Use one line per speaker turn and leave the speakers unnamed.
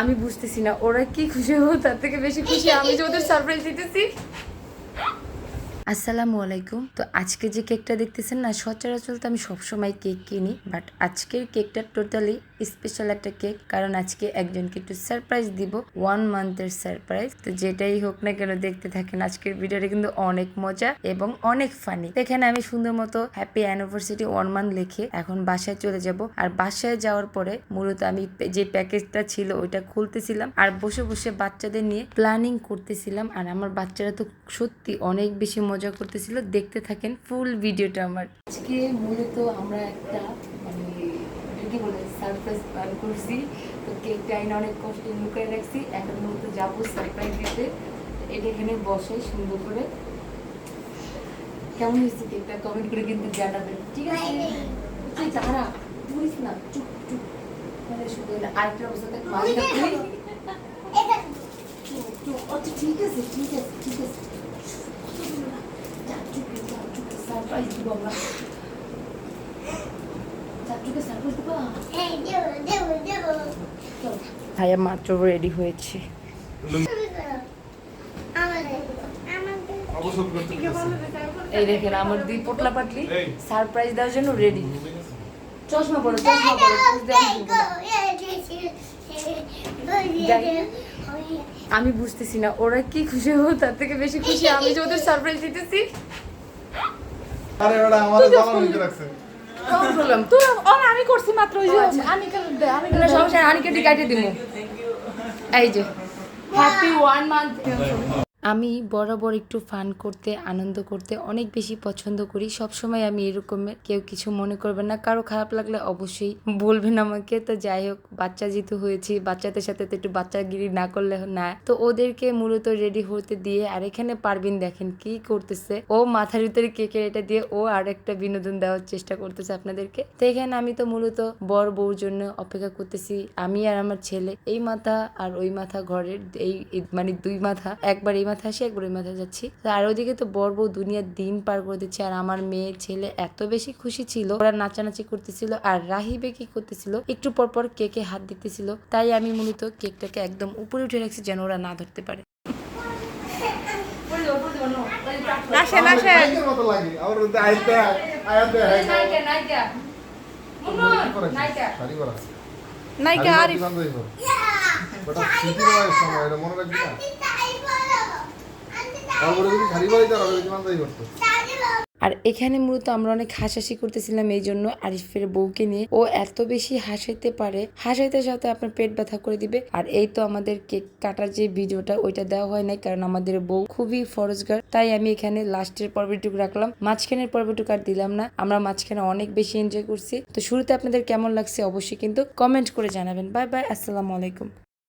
আমি বুঝতেছি না, ওরা কি খুশি হব, তার থেকে বেশি খুশি আমি যে ওদের সারপ্রাইজ দিতেছি। আসসালামু আলাইকুম। তো আজকে যে কেকটা দেখতেছেন না, সচরাচর তো আমি সবসময় কেক কিনি বাট আজকের কেকটা টোটালি স্পেশাল একটা কেক কারণ আজকে একজনকে একটু সারপ্রাইজ দিব ওয়ান মান্থের সারপ্রাইজ তো যেটাই হোক না কেন, দেখতে থাকেন, আজকের ভিডিওটা কিন্তু অনেক মজা এবং অনেক ফানি এখানে আমি সুন্দর মতো হ্যাপি অ্যানিভার্সারি ওয়ান মান্থ লিখে এখন বাসায় চলে যাব। আর বাসায় যাওয়ার পরে মূলত আমি যে প্যাকেজটা ছিল, ওইটা খুলতেছিলাম। আর বসে বসে বাচ্চাদের নিয়ে প্ল্যানিং করতেছিলাম। আর আমার বাচ্চারা তো সত্যি অনেক বেশি মজা করতেছিল। দেখতে থাকেন ফুল ভিডিওটা আমার। আজকে মূলত আমরা একটা মানে কি বলে সারপ্রাইজ প্ল্যান করছি। তো কেকটা আইনা অনেক কষ্টে লুকায় রাখছি। এখন মূলত যাব সারপ্রাইজ দিতে। এটা এখানে বসে সুন্দর করে। কেমন হয়েছে কেকটা কমেন্ট করে কিন্তু জানাবেন। ঠিক আছে? তুই দাঁড়া তুইস না চুপ চুপ। মানে শুধু আরেকটা অবস্থা দেখ আচ্ছা ঠিক আছে ঠিক আছে ঠিক আছে। সারপ্রাইজ দিব আমরা। ভাইয়া মাত্র রেডি হয়েছে। এই দেখেন আমার দুই পোটলা পাটলি সারপ্রাইজ দেওয়ার জন্য রেডি চশমা পরো চশমা পরো আমি বুঝতেছি না ওরা কি খুশি হব তার থেকে বেশি খুশি আমি যে ওদের সারপ্রাইজ দিতেছি।
আরে ওটা আমাদের জানা হইতে রাখছে।
কখন বললাম
তো ও আমি করছি মাত্র ওই যে দে আমি
না সমস্যা? আনিকে কাটিয়ে দিব এই যে। হ্যাপি ওয়ান মান্থ আমি বরাবর একটু ফান করতে, আনন্দ করতে অনেক বেশি পছন্দ করি। সব সময় আমি এরকমের কেউ কিছু মনে করবেন না। কারও খারাপ লাগলে অবশ্যই বলবেন আমাকে। তো যাই হোক, বাচ্চা যেহেতু হয়েছি, বাচ্চাদের সাথে তো একটু বাচ্চাগিরি না করলে না। তো ওদেরকে মূলত রেডি হতে দিয়ে, আর এখানে পারবিন দেখেন কি করতেছে। ও মাথার ভিতরে কেকের এটা দিয়ে ও আর একটা বিনোদন দেওয়ার চেষ্টা করতেছে আপনাদেরকে। তো এখানে আমি তো মূলত বর বউর জন্য অপেক্ষা করতেছি। আমি আর আমার ছেলে। এই মাথা আর ওই মাথা ঘরের এই- মানে দুই মাথা, একবার এই মাথা আসি একবার ওই মাথা যাচ্ছি। আর ওদিকে তো বর বউ দুনিয়ার দিন পার করে দিচ্ছে আর আমার মেয়ে ছেলে এত বেশি খুশি ছিল। ওরা নাচানাচি করতেছিল আর রাহিবে কি করতেছিল একটু পর পর কেকে হাত দিতেছিল। তাই আমি মূলত কেকটাকে একদম উপরে উঠে রাখছি যেন ওরা না ধরতে পারে।
আসেন আরিফ।
সময় এটা মনে রাখবি না তারপরে যদি শাড়ি পরাই তার হবে কিমান দায়ী করতো
আর এখানে মূলত আমরা অনেক হাসাহাসি করতেছিলাম এই জন্য আরিফের বউকে নিয়ে। ও এত বেশি হাসাইতে পারে, হাসাইতে সাথে আপনার পেট ব্যথা করে দিবে। আর এই তো আমাদের কেক কাটার যে ভিডিওটা, ওইটা দেওয়া হয় নাই, কারণ আমাদের বউ খুবই ফরজগার। তাই আমি এখানে লাস্টের পর্বটুকু রাখলাম। মাঝখানের পর্বটুকু আর দিলাম না। আমরা মাঝখানে অনেক বেশি এনজয় করছি। তো শুরুতে আপনাদের কেমন লাগছে অবশ্যই কিন্তু কমেন্ট করে জানাবেন। বাই বাই আসসালামু আলাইকুম।